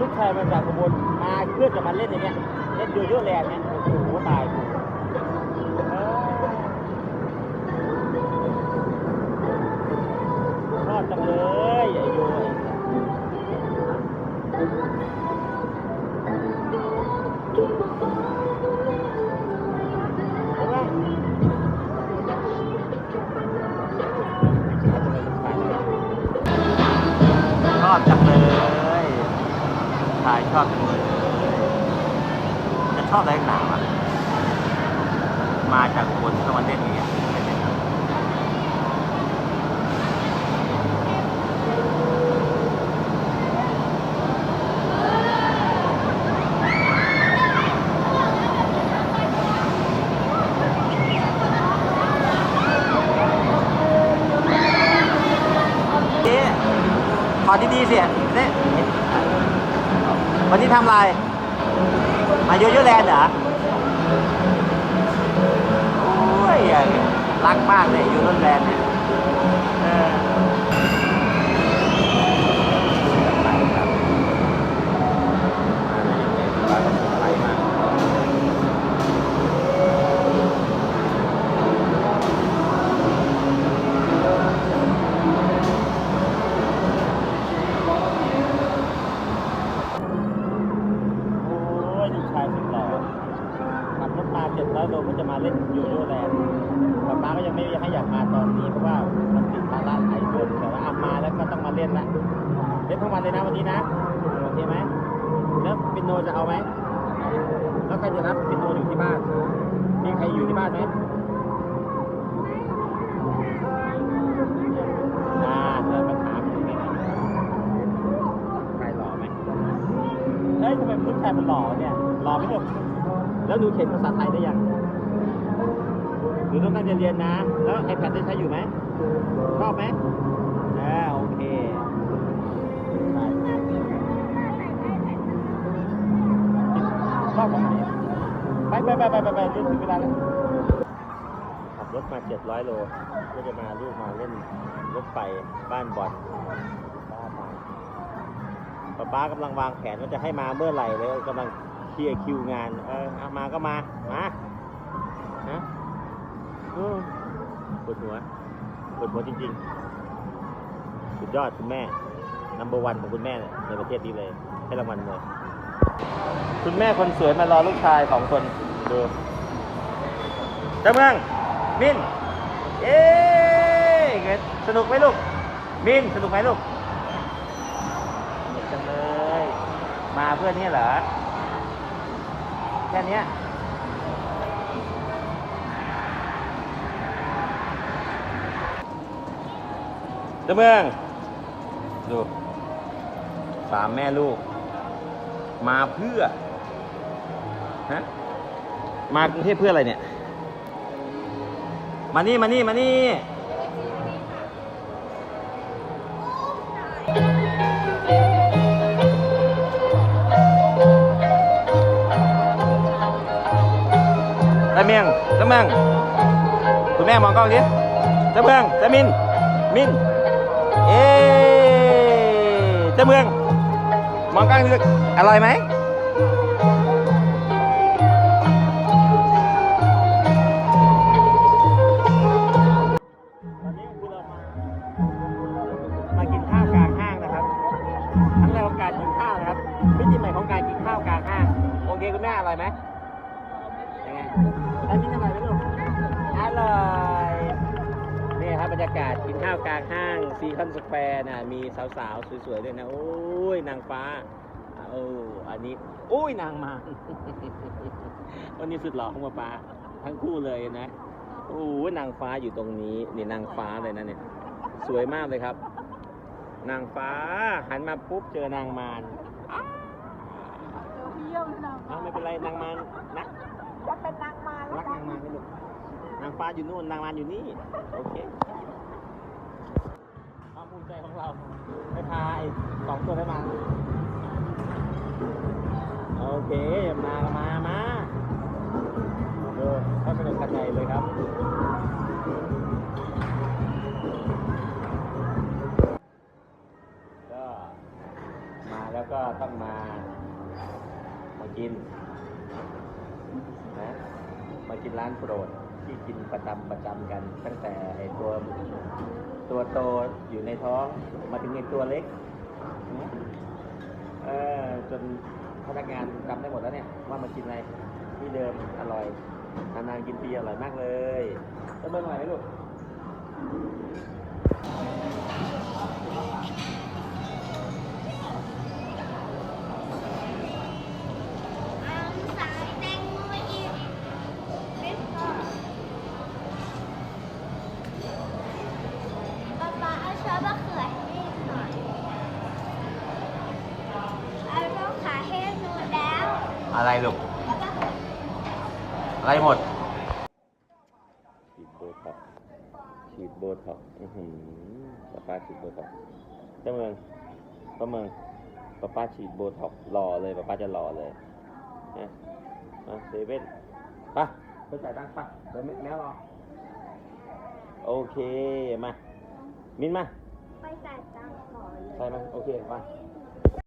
ลูกชายมาจากอุบลมาเพื่อจะมาเล่นอย่างเงี้ยเล่นโยโย่แลนด์เนี่ยโอ้โหตายเออชอบจังเลยไอ้โยชอบจังเลย ชายชอบจังเลยจะชอบอะไรหนาวะมาจากอุบนต้องมาเล่นอย่างเงี้ยเป็นยังไงเอ๊ะขอดีๆสิเนี่ย วันนี้ทำอะไร มาโยโย่แลนด์เหรอ โอ้ย รักมากเลยโยโย่แลนด์เนี่ยเออไปครับมาเลยยังไงปลาก็ส่งไปมาโอ้ยลูกชายสุดหล่อ ขับรถมาเจ็ดร้อยโลก็จะมาเล่นโยโย่แลนด์ป๊าป๊าก็ยังไม่ให้อยากมาตอนนี้เพราะว่ามันติดภาระหลายคนแต่ว่าอามาแล้วก็ต้องมาเล่นละเล่นทั้งวันเลยนะวันนี้นะโอเคไหมแล้วปินโนจะเอาไหมแล้วใครจะรับปินโนอยู่ที่บ้าน มีใครอยู่ที่บ้านไหมอ่าเดินมาถามใครหล่อไหมเฮ้ยทำไมลูกชายมันหล่อเนี่ยหล่อไหมลูก แล้วดูเขียนภาษาไทยได้ยังหนูต้องตั้งใจเรียนนะ แล้วไอแพดได้ใช้อยู่ไหมชอบไหมอ่าโอเคชอบของไหนไปไปไปไปไปไปเรื่องถึงเวลาแล้วขับรถมา700โลก็จะมาลูกมาเล่นรถไฟบ้านบอลบ้าปป๊าป๊ากำลังวางแผนว่าจะให้มาเมื่อไหร่เลยกำลัง เคลียร์คิวงานเออเอามาก็มา มานะเออปวดหัวปวดหัวจริงๆ สุดยอดคุณแม่นัมเบอร์วันของคุณแม่ในประเทศนี้เลย ให้รางวัลเลย คุณแม่คนสวยมารอลูกชายสองคนดูจ้าเมืองมินเอ๊สนุกไหมลูก มินสนุกไหมลูกสนุกจังเลย มาเพื่อนี่เหรอ ค่เนี้เจ้าเมือง ดูสามแม่ลูก มาเพื่อฮะมากรุงเทพเพื่ออะไรเนี่ย มานี่มานี่มานี่ เมียงตะเมียงคุณแม่มองกล้องดิตะเมืองตะมิน มิน เอ๊ะตะเมือง มองกล้องดิอร่อยไหมตอนนี้คือเรามามากินข้าวกลางห้างนะครับครั้งแรกของการกินข้าวนะครับมิติใหม่ของการกินข้าวกลางห้าง โอเคคุณแม่อร่อยไหม บบรรยากาศกินข้าวกลางห้างซีคอนสแควร์นะมีสาวๆ สวยๆด้วยนะ โอ้ย นางฟ้าโอ้อันนี้ โอ้ย นางมา วันนี้สุดหล่อของป๊าป๊าทั้งคู่เลยนะ โอ้โหนางฟ้าอยู่ตรงนี้ นี่นางฟ้าเลยนะเนี่ย สวยมากเลยครับ นางฟ้าหันมาปุ๊บเจอนางมารอ้าวอ้าวไม่เป็นไรนางมารนะจะเป็นนางมาแล้รัวกกันนางมารไหมลูกนางฟ้าอยู่นู่นนางมารอยู่นี่ โอเคความภูมิ ใจของเราไปพาไอ้สองตัวได้มา โอเค มามามาดูเขาสนุกกันใหญ่เลยครับก็มาแล้วก็ต้องมามากินนะมากินร้านโปรดที่กินประจำประจำกัน ตั้งแต่ไอตัว ตัวโตอยู่ในท้องมาถึงในตัวเล็กนะเออจนพนักงานจำได้หมดแล้วเนี่ยว่ามากินอะไรที่เดิมอร่อยนานๆกินปีอร่อยมากเลยจะเบิ่งหน่อยไหมลูก อะไรลูกแล้วก็อะไรหมด ฉีดโบท็อกซ์ฉีดโบท็อกซ์อื้อหือป้าป้าฉีดโบท็อกซ์เจ้าเมืองป้าเมืองป้าป้าฉีดโบท็อกซ์รอเลยป้าป้าจะรอเลยนะมาเซเว่นไป่ะไปจ่ายตังค์ไป่ะเดี๋ยวแมวรอ โอเค มา มินมา ไปจ่ายตังค์ก่อนเลย ใช่ไหมโอเคไปห